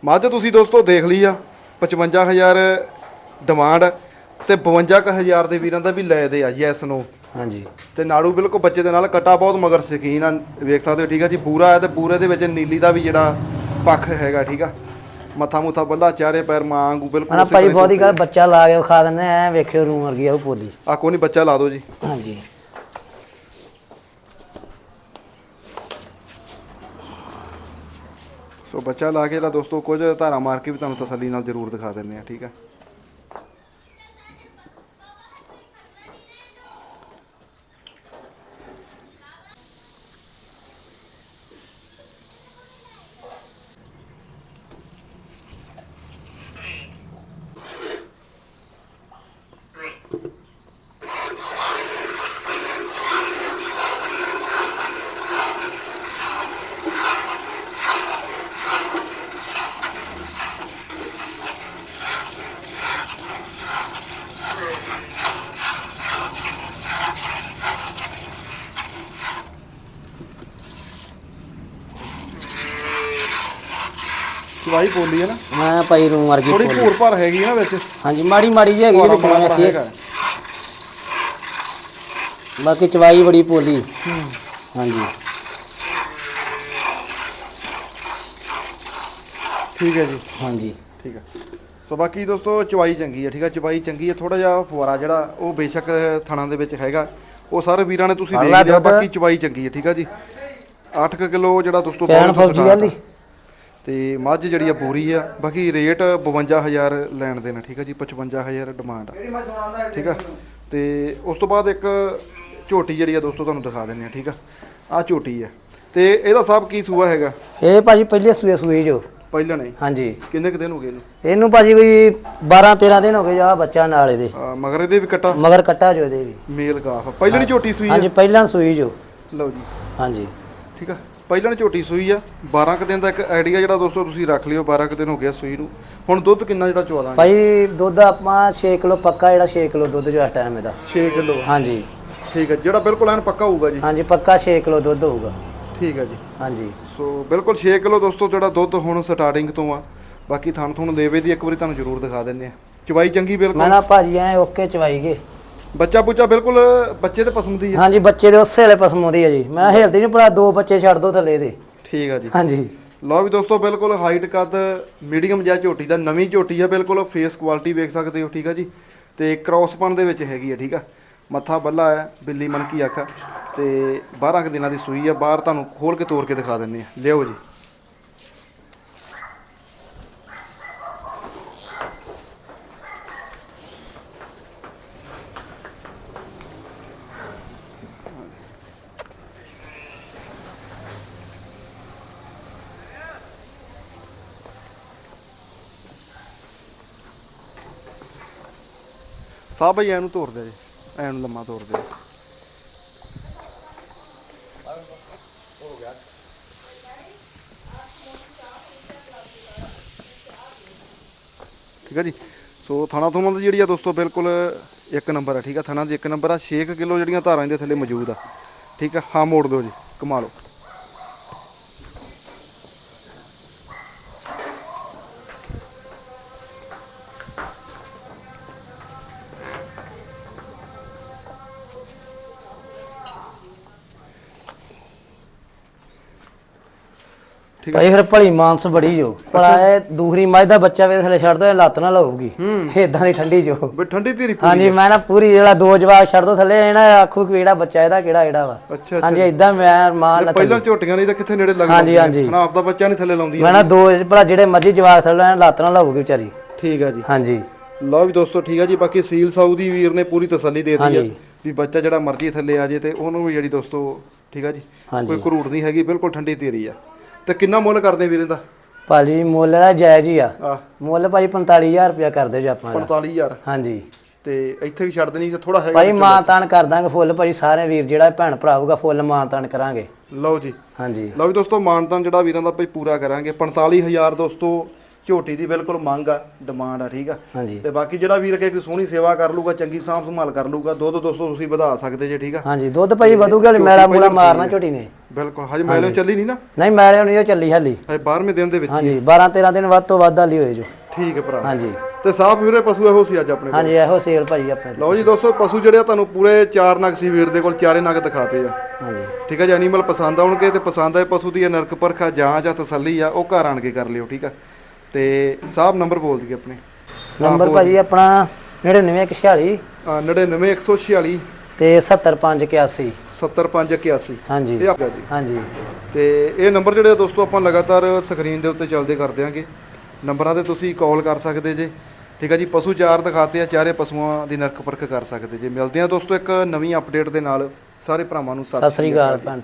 ਮੱਝ ਤੁਸੀਂ ਦੋਸਤੋ ਦੇਖ ਲਈ ਆ 55000 ਡਿਮਾਂਡ ਤੇ 52000 ਦੇ ਵੀਰਾਂ ਦਾ ਵੀ ਲੈ ਦੇ ਆ ਜੈਸ ਨੋ। ਹਾਂਜੀ। ਤੇ ਨਾੜੂ ਬਿਲਕੁਲ ਬੱਚੇ ਦੇ ਨਾਲ ਕਟਾ ਬਹੁਤ ਮਗਰ ਸ਼ਕੀਨ ਆ ਵੇਖ ਸਕਦੇ ਹੋ ਠੀਕ ਆ ਜੀ ਪੂਰਾ ਹੈ ਤੇ ਪੂਰੇ ਦੇ ਵਿੱਚ ਨੀਲੀ ਦਾ ਵੀ ਜਿਹੜਾ ਪੱਖ ਹੈਗਾ ਠੀਕ ਆ। ਮੱਥਾ ਮੁੱਥਾ ਬੱਲਾ ਚਾਰੇ ਪੈਰ ਮਾਂ ਵਾਂਗੂ ਬਿਲਕੁਲ ਹਣਾ ਉਸੇ ਤਰ੍ਹਾਂ ਬਹੁਤੀ ਗੱਲ ਬੱਚਾ ਲਾ ਕੇ ਵਿਖਾ ਦਿੰਦੇ ਐ ਵੇਖਿਓ ਰੂਮ ਵਰਗੀ ਆ ਉਹ ਪੋਲੀ। ਆ ਕੋਈ ਨਹੀਂ ਬੱਚਾ ਲਾ ਦਿਓ ਜੀ। ਹਾਂਜੀ। ਸੋ ਬੱਚਾ ਲਾ ਕੇ ਲਾ ਦੋਸਤੋ ਕੁਝ ਧਾਰਾ ਮਾਰ ਕੇ ਵੀ ਤੁਹਾਨੂੰ ਤਸੱਲੀ ਨਾਲ ਜ਼ਰੂਰ ਦਿਖਾ ਦਿੰਦੇ ਆ ਠੀਕ ਆ। ਚਵਾਈ ਬੋਲੀ ਹੈ ਨਾ। ਮੈਂ ਭਾਈ ਰੂਮ ਵਰਗੀ ਥੋੜੀ ਪੋਲੀ। ਭੂਰ ਭਰ ਹੈਗੀ ਨਾ ਵਿੱਚ। ਹਾਂਜੀ ਮਾੜੀ ਮਾੜੀ ਜਿਹੀ ਹੈਗੀ ਵਿੱਚ ਵੇਖੀਏ। ਹੈਗਾ। ਬਾਕੀ ਚਵਾਈ ਬੜੀ ਪੋਲੀ। ਹਾਂਜੀ। ਠੀਕ ਹੈ ਜੀ। ਹਾਂਜੀ। ਠੀਕ ਹੈ। ਸੋ ਬਾਕੀ ਦੋਸਤੋ ਚਵਾਈ ਚੰਗੀ ਹੈ ਠੀਕ ਹੈ? ਚਵਾਈ ਚੰਗੀ ਹੈ ਥੋੜਾ ਜਿਹਾ ਫੁਆਰਾ ਜਿਹੜਾ ਉਹ ਬੇਸ਼ੱਕ ਥਣਾ ਦੇ ਵਿੱਚ ਹੈਗਾ। ਉਹ ਸਾਰੇ ਵੀਰਾਂ ਨੇ ਤੁਸੀਂ ਦੇਖ ਲਿਆ। ਬਾਕੀ ਚਵਾਈ ਚੰਗੀ ਹੈ ਠੀਕ ਹੈ ਜੀ? 8 ਕਿਲੋ ਜਿਹੜਾ ਦੋਸਤੋ ਕਹਿਣ ਬਾਹਰ ਤੋਂ ਆ। ਮੱਝ ਜਿਹੜੀ ਆ ਬੋਰੀ ਆ ਬਾਕੀ ਰੇਟ 52000 ਲੈਣ ਦੇਣਾ ਠੀਕ ਹੈ ਜੀ? 55000 ਡਿਮਾਂਡ ਆ। ਠੀਕ ਆ? ਤੇ ਉਸ ਤੋਂ ਬਾਅਦ ਇੱਕ ਝੋਟੀ ਜਿਹੜੀ ਆ ਦੋਸਤੋ ਤੁਹਾਨੂੰ ਦਿਖਾ ਦਿੰਦੇ ਆ ਠੀਕ ਆ? ਆ ਝੋਟੀ ਆ। ਤੇ ਇਹਦਾ ਸਭ ਕੀ ਸੂਆ ਹੈਗਾ? ਇਹ ਭਾਜੀ ਪਹਿਲੇ ਸੂਏ ਸੂਈ ਜੋ। ਪਹਿਲਾਂ ਨਹੀਂ? ਹਾਂਜੀ। ਕਿੰਨੇ ਕੁ ਦਿਨ ਹੋ ਗਏ ਇਹਨੂੰ? ਇਹਨੂੰ ਭਾਜੀ ਕੋਈ 12 13 ਦਿਨ ਹੋ ਗਏ ਜਾ ਬੱਚਾ ਨਾਲ ਇਹਦੇ। ਆ, ਮਗਰ ਇਹਦੇ ਵੀ ਕੱਟਾ? ਮਗਰ ਕੱਟਾ ਜੋ ਇਹਦੇ ਵੀ। ਮੇਲ ਗਾਫ ਪਹਿਲਾਂ ਨਹੀਂ ਝੋਟੀ ਸੂਈ ਆ? ਹਾਂਜੀ ਪਹਿਲਾਂ ਸੂਈ ਜੋ। ਲਓ ਜੀ। ਹਾਂਜੀ। ਠੀਕ ਆ? ਪਹਿਲਾਂ ਝੋਟੀ ਸੂਈ ਆ 12 ਕ ਦਿਨ ਦਾ ਇੱਕ ਆਈਡੀਆ ਜਿਹੜਾ ਦੋਸਤੋ ਤੁਸੀਂ ਰੱਖ ਲਿਓ 12 ਕ ਦਿਨ ਹੋ ਗਿਆ ਸੂਈ ਨੂੰ। ਹੁਣ ਦੁੱਧ ਕਿੰਨਾ ਜਿਹੜਾ ਚਵਾ ਦਾਂਗੇ ਭਾਈ ਦੁੱਧ ਆਪਾਂ 6 ਕਿਲੋ ਪੱਕਾ ਜਿਹੜਾ 6 ਕਿਲੋ ਦੁੱਧ ਜੋ ਇਸ ਟਾਈਮ ਇਹਦਾ। 6 ਕਿਲੋ ਹਾਂਜੀ। ਠੀਕ ਹੈ ਜਿਹੜਾ ਬਿਲਕੁਲ ਐਨ ਪੱਕਾ ਹੋਊਗਾ ਜੀ। ਹਾਂਜੀ ਪੱਕਾ 6 ਕਿਲੋ ਦੁੱਧ ਹੋਊਗਾ। ਠੀਕ ਹੈ ਜੀ। ਹਾਂਜੀ। ਸੋ ਬਿਲਕੁਲ 6 ਕਿਲੋ ਦੋਸਤੋ ਜਿਹੜਾ ਦੁੱਧ ਹੁਣ ਸਟਾਰਟਿੰਗ ਤੋਂ ਆ। ਬਾਕੀ ਥਣ ਥੁਣ ਦੇਵੇ ਦੀ ਇੱਕ ਵਾਰੀ ਤੁਹਾਨੂੰ ਜ਼ਰੂਰ ਦਿਖਾ ਦਿੰਦੇ ਆ। ਚਵਾਈ ਚੰਗੀ ਮੈਂ ਬਿਲਕੁਲ ਨਾ ਭਾਜੀ ਐ ਓਕੇ ਚਵਾਈ ਗਏ। ਬੱਚਾ ਬੁੱਚਾ ਬਿਲਕੁਲ ਬੱਚੇ ਦੇ ਪਸੰਦ ਦੀ ਆ। ਹਾਂਜੀ ਬੱਚੇ ਦੇ ਉਸੇ ਵੇਲੇ ਪਸਮ ਆਉਂਦੀ ਹੈ ਜੀ। ਮੈਂ ਹਿਲਦੀ ਨਹੀਂ ਭਲਾ ਦੋ ਬੱਚੇ ਛੱਡ ਦੋ ਥੱਲੇ ਦੇ। ਠੀਕ ਆ ਜੀ। ਹਾਂਜੀ। ਲਓ ਵੀ ਦੋਸਤੋ ਬਿਲਕੁਲ ਹਾਈਟ ਕੱਦ ਮੀਡੀਅਮ ਜਿਹਾ ਝੋਟੀ ਦਾ ਨਵੀਂ ਝੋਟੀ ਆ ਬਿਲਕੁਲ ਫੇਸ ਕੁਆਲਿਟੀ ਵੇਖ ਸਕਦੇ ਹੋ ਠੀਕ ਆ ਜੀ। ਤੇ ਕ੍ਰੋਸਪਨ ਦੇ ਵਿੱਚ ਹੈਗੀ ਆ ਠੀਕ ਆ। ਮੱਥਾ ਬੱਲਾ ਹੈ ਬਿੱਲੀ ਮਣਕੀ ਅੱਖ। ਤੇ 12 ਕੁ ਦਿਨਾਂ ਦੀ ਸੂਈ ਆ ਬਾਹਰ ਤੁਹਾਨੂੰ ਖੋਲ ਕੇ ਤੋੜ ਕੇ ਦਿਖਾ ਦਿੰਨੇ ਆ। ਲਿਓ ਜੀ। ਸਾਹ ਭਾਈ ਐਨੂੰ ਤੋੜ ਦੇ ਜੀ, ਐਨੂੰ ਲੰਮਾ ਤੋੜ ਦੇ ਠੀਕ ਹੈ ਜੀ? ਸੋ ਥਾਣਾ ਤੋਂ ਦੀ ਜਿਹੜੀ ਆ ਦੋਸਤੋ, ਬਿਲਕੁਲ ਇੱਕ ਨੰਬਰ ਆ, ਠੀਕ ਆ? ਥਾਣਾ ਦੀ ਇੱਕ ਨੰਬਰ ਆ। 6 ਕਿਲੋ ਜਿਹੜੀਆਂ ਧਾਰਾਂ ਇਹਦੇ ਥੱਲੇ ਮੌਜੂਦ ਆ। ਠੀਕ ਆ? ਹਾਂ, ਮੋੜ ਦਿਓ ਜੀ ਕਮਾ ਲਓ ਭਾਈ ਫਿਰ ਭਲੀ ਮਾਨਸ ਬੜੀ ਜੋ। ਭਲਾ ਇਹ ਦੂਸਰੀ ਮੱਝ ਦਾ ਬੱਚਾ ਵੀ ਥੱਲੇ ਛੱਡ ਦੋ ਲੱਤ ਨਾ ਲਾਊਗੀ। ਏਦਾਂ ਦੀ ਠੰਡੀ ਜੋ। ਬਈ ਠੰਡੀ ਧੀਰੀ ਪੂਰੀ ਹਾਂਜੀ ਮੈਂ ਨਾ ਪੂਰੀ ਜਿਹੜਾ ਦੋ ਜਵਾਕ ਛੱਡ ਦੋ ਥੱਲੇ ਇਹਨਾਂ ਆਖੂ ਕਿਹੜਾ ਬੱਚਾ ਇਹਦਾ ਕਿਹੜਾ ਇਹਦਾ ਵਾ। ਅੱਛਾ ਅੱਛਾ। ਹਾਂਜੀ ਇਦਾਂ ਮੈਂ ਮਾਂ ਨਾ ਪਹਿਲਾਂ ਝੋਟੀਆਂ ਨਹੀਂ ਤਾਂ ਕਿੱਥੇ ਨੇੜੇ ਲੱਗ ਹਾਂਜੀ। ਹਾਂਜੀ। ਹਨਾ ਆਪਦਾ ਬੱਚਾ ਨਹੀਂ ਥੱਲੇ ਲਾਉਂਦੀ ਮੈਂ ਨਾ ਦੋ ਭਲਾ ਜਿਹੜੇ ਮਰਜ਼ੀ ਜਵਾਕ ਥੱਲੇ ਇਹਨਾਂ ਲੱਤ ਨਾ ਲਾਊਗੀ ਵਿਚਾਰੀ। ਠੀਕ ਆ ਜੀ। ਹਾਂਜੀ। ਲਓ ਵੀ ਦੋਸਤੋ ਠੀਕ ਆ ਜੀ। ਬਾਕੀ ਸੀਲ ਸਾਊਦੀ ਵੀਰ ਨੇ ਪੂਰੀ ਤਸੱਲੀ ਦੇ ਦਿੱਤੀ ਹਾਂਜੀ। ਵੀ ਬੱਚਾ ਜਿਹੜਾ ਮਰਜ਼ੀ ਥੱਲੇ ਆ ਜੇ ਤੇ ਉਹਨੂੰ ਵੀ ਜਿਹੜੀ ਦੋਸਤੋ ਠੀਕ ਆ ਜੀ। ਕੋਈ ਕਰੂਟ ਨਹੀਂ ਹੈਗੀ ਬਿਲਕੁਲ ਠੰਡੀ ਧੀਰੀ ਆ। ਤੇ ਕਿੰਨਾ ਮੁੱਲ ਕਰਦੇ ਵੀਰੇ ਦਾ? ਭਾਜੀ ਮੁੱਲ ਦਾ ਜਾਇਜ਼ ਹੀ ਆ। ਆ ਮੁੱਲ ਭਾਜੀ 45000 ਰੁਪਇਆ ਕਰਦੇ ਜੋ ਆਪਾਂ ਦਾ। 45000 ਹਾਂਜੀ। ਤੇ ਇੱਥੇ ਵੀ ਛੱਡ ਦੇਣੀ ਥੋੜਾ ਹੈਗਾ ਭਾਈ ਮਾਂ ਤਾਨ ਕਰ ਦਾਂਗੇ ਫੁੱਲ ਭਾਜੀ ਸਾਰੇ ਵੀਰ ਜਿਹੜਾ ਭੈਣ ਭਰਾ ਹੋਊਗਾ ਫੁੱਲ ਮਾਂ ਤਾਨ ਕਰਾਂਗੇ। ਲਓ ਜੀ। ਹਾਂਜੀ। ਲਓ ਵੀ ਦੋਸਤੋ ਮਾਨਤਾਨ ਜਿਹੜਾ ਵੀਰਾਂ ਦਾ ਭਾਈ ਪੂਰਾ ਕਰਾਂਗੇ। 45000 ਦੋਸਤੋ ਝੋਟੀ ਦੀ ਬਿਲਕੁਲ ਮੰਗ ਆ ਡਿਮਾਂਡ ਆ ਠੀਕ ਆ। ਹਾਂਜੀ। ਤੇ ਬਾਕੀ ਜਿਹੜਾ ਵੀਰ ਅੱਗੇ ਕੋਈ ਸੋਹਣੀ ਸੇਵਾ ਕਰ ਲੂਗਾ ਚੰਗੀ ਸਾਂਭ ਸੰਭਾਲ ਕਰ ਲੂਗਾ ਦੁੱਧ ਦੋਸਤੋ ਤੁਸੀਂ ਵਧਾ ਸਕਦੇ ਜੇ ਠੀਕ ਆ। ਹਾਂਜੀ ਦੁੱਧ ਭਾਜੀ ਵਧੂਗਾ ਹਲੇ ਮੈਲਾ ਮੂਲਾ ਮਾਰਨਾ ਝੋਟੀ ਨੇ। ਬਿਲਕੁਲ ਹਜੇ ਮੈਲੋਂ ਚੱਲੀ ਨਹੀਂ ਨਾ? ਨਹੀਂ ਮੈਲੇ ਨਹੀਂ ਉਹ ਚੱਲੀ ਹਾਲੀ। ਹਜੇ 12ਵੇਂ ਦਿਨ ਦੇ ਵਿੱਚ ਹਾਂਜੀ 12 13 ਦਿਨ ਵੱਧ ਤੋਂ ਵੱਧ ਹਾਲੀ ਹੋਏ ਜੋ। ਠੀਕ ਹੈ ਭਰਾ। ਹਾਂਜੀ। ਤੇ ਸਾਫ਼ ਵੀਰੇ ਪਸ਼ੂ ਇਹੋ ਸੀ ਅੱਜ ਆਪਣੇ ਕੋਲ? ਹਾਂਜੀ ਇਹੋ ਸੇਲ ਭਾਜੀ ਆਪਣੇ ਲਓ ਜੀ ਦੋਸਤੋ ਪਸ਼ੂ ਜਿਹੜੇ ਤੁਹਾਨੂੰ ਪੂਰੇ ਚਾਰ ਨਗ ਸੀ ਵੀਰ ਦੇ ਕੋਲ ਚਾਰੇ ਨਗ ਦਿਖਾਤੇ ਆ। ਹਾਂਜੀ। ਠੀਕ ਹੈ ਜੀ ਐਨੀਮਲ ਪਸੰਦ ਆਉਣਗੇ ਤੇ ਪਸੰਦ ਆਏ ਪਸ਼ੂ ਦੀ ਨਰਕ ਪਰਖਾ ਜਾਂਚ ਆ ਤਸੱਲੀ ਆ ਉਹ ਘਰ ਆਣ ਕੇ ਕਰ ਲਿਓ ਠੀਕ ਆ। ਤੇ ਸਾਹਬ ਨੰਬਰ ਬੋਲ ਦਈਏ ਆਪਣੇ। ਨੰਬਰ ਭਾਜੀ ਆਪਣਾ 9946 ਅਹ 99146 ਤੇ 7581 70581 ਹਾਂਜੀ। ਇਹ ਆਪਣਾ ਜੀ। ਹਾਂਜੀ। ਤੇ ਇਹ ਨੰਬਰ ਜਿਹੜੇ ਆ ਦੋਸਤੋ ਆਪਾਂ ਲਗਾਤਾਰ ਸਕਰੀਨ ਦੇ ਉੱਤੇ ਚੱਲਦੇ ਕਰ ਦਿਆਂਗੇ ਨੰਬਰਾਂ ਤੇ ਤੁਸੀਂ ਕਾਲ ਕਰ ਸਕਦੇ ਜੇ। ਠੀਕ ਹੈ ਜੀ ਪਸ਼ੂ ਚਾਰ ਦਿਖਾਤੇ ਆ ਚਾਰੇ ਪਸ਼ੂਆਂ ਦੀ ਨਰਕ ਪਰਖ ਕਰ ਸਕਦੇ ਜੇ। ਮਿਲਦੇ ਆ ਦੋਸਤੋ ਇੱਕ ਨਵੀਂ ਅਪਡੇਟ ਦੇ ਨਾਲ। ਸਾਰੇ ਭਰਾਵਾਂ ਨੂੰ ਸਤਿ ਸ੍ਰੀ ਅਕਾਲ ਭੈਣ।